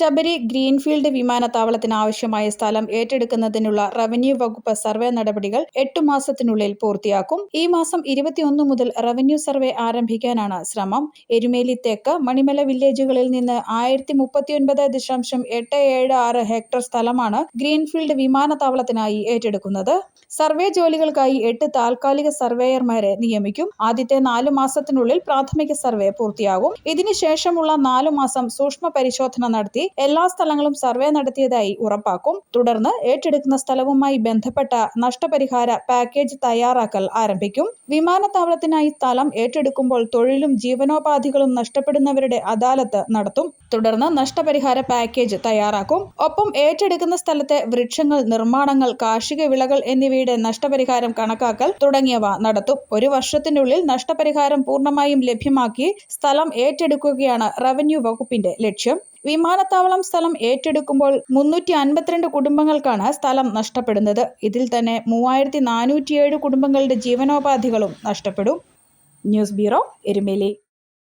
Sabari greenfield വിമാനത്താവളത്തിന് ആവശ്യമായ സ്ഥലം ഏറ്റെടുക്കുന്നതിനുള്ള റവന്യൂ വകുപ്പ് സർവേ നടപടികൾ എട്ടു മാസത്തിനുള്ളിൽ പൂർത്തിയാക്കും. ഈ മാസം ഇരുപത്തിയൊന്ന് മുതൽ റവന്യൂ സർവേ ആരംഭിക്കാനാണ് ശ്രമം. എരുമേലി തെക്ക് മണിമല വില്ലേജുകളിൽ നിന്ന് ആയിരത്തി മുപ്പത്തിയൊൻപത് ദശാംശം എട്ട് ഏഴ് ആറ് ഹെക്ടർ സ്ഥലമാണ് ഗ്രീൻഫീൽഡ് വിമാനത്താവളത്തിനായി ഏറ്റെടുക്കുന്നത്. സർവേ ജോലികൾക്കായി എട്ട് താൽക്കാലിക സർവേയർമാരെ നിയമിക്കും. ആദ്യത്തെ നാലു മാസത്തിനുള്ളിൽ പ്രാഥമിക സർവേ പൂർത്തിയാകും. ഇതിനുശേഷമുള്ള നാലു മാസം സൂക്ഷ്മ പരിശോധന നടത്തി എല്ലാ സ്ഥലങ്ങളും സർവേ നടത്തിയതായി ഉറപ്പാക്കും. തുടർന്ന് ഏറ്റെടുക്കുന്ന സ്ഥലവുമായി ബന്ധപ്പെട്ട നഷ്ടപരിഹാര പാക്കേജ് തയ്യാറാക്കൽ ആരംഭിക്കും. വിമാനത്താവളത്തിനായി സ്ഥലം ഏറ്റെടുക്കുമ്പോൾ തൊഴിലും ജീവനോപാധികളും നഷ്ടപ്പെടുന്നവരുടെ അദാലത്ത് നടത്തും. തുടർന്ന് നഷ്ടപരിഹാര പാക്കേജ് തയ്യാറാക്കും. ഒപ്പം ഏറ്റെടുക്കുന്ന സ്ഥലത്തെ വൃക്ഷങ്ങൾ നിർമ്മാണങ്ങൾ കാർഷിക വിളകൾ എന്നിവയുടെ നഷ്ടപരിഹാരം കണക്കാക്കൽ തുടങ്ങിയവ നടത്തും. ഒരു വർഷത്തിനുള്ളിൽ നഷ്ടപരിഹാരം പൂർണമായും ലഭ്യമാക്കി സ്ഥലം ഏറ്റെടുക്കുകയാണ് റവന്യൂ വകുപ്പിന്റെ ലക്ഷ്യം. വിമാനത്താവളം സ്ഥലം ഏറ്റെടുക്കുമ്പോൾ മുന്നൂറ്റി അൻപത്തിരണ്ട് കുടുംബങ്ങൾക്കാണ് സ്ഥലം നഷ്ടപ്പെടുന്നത്. ഇതിൽ തന്നെ മൂവായിരത്തി നാനൂറ്റിയേഴ് കുടുംബങ്ങളുടെ ജീവനോപാധികളും നഷ്ടപ്പെടും. News bureau Erumeli.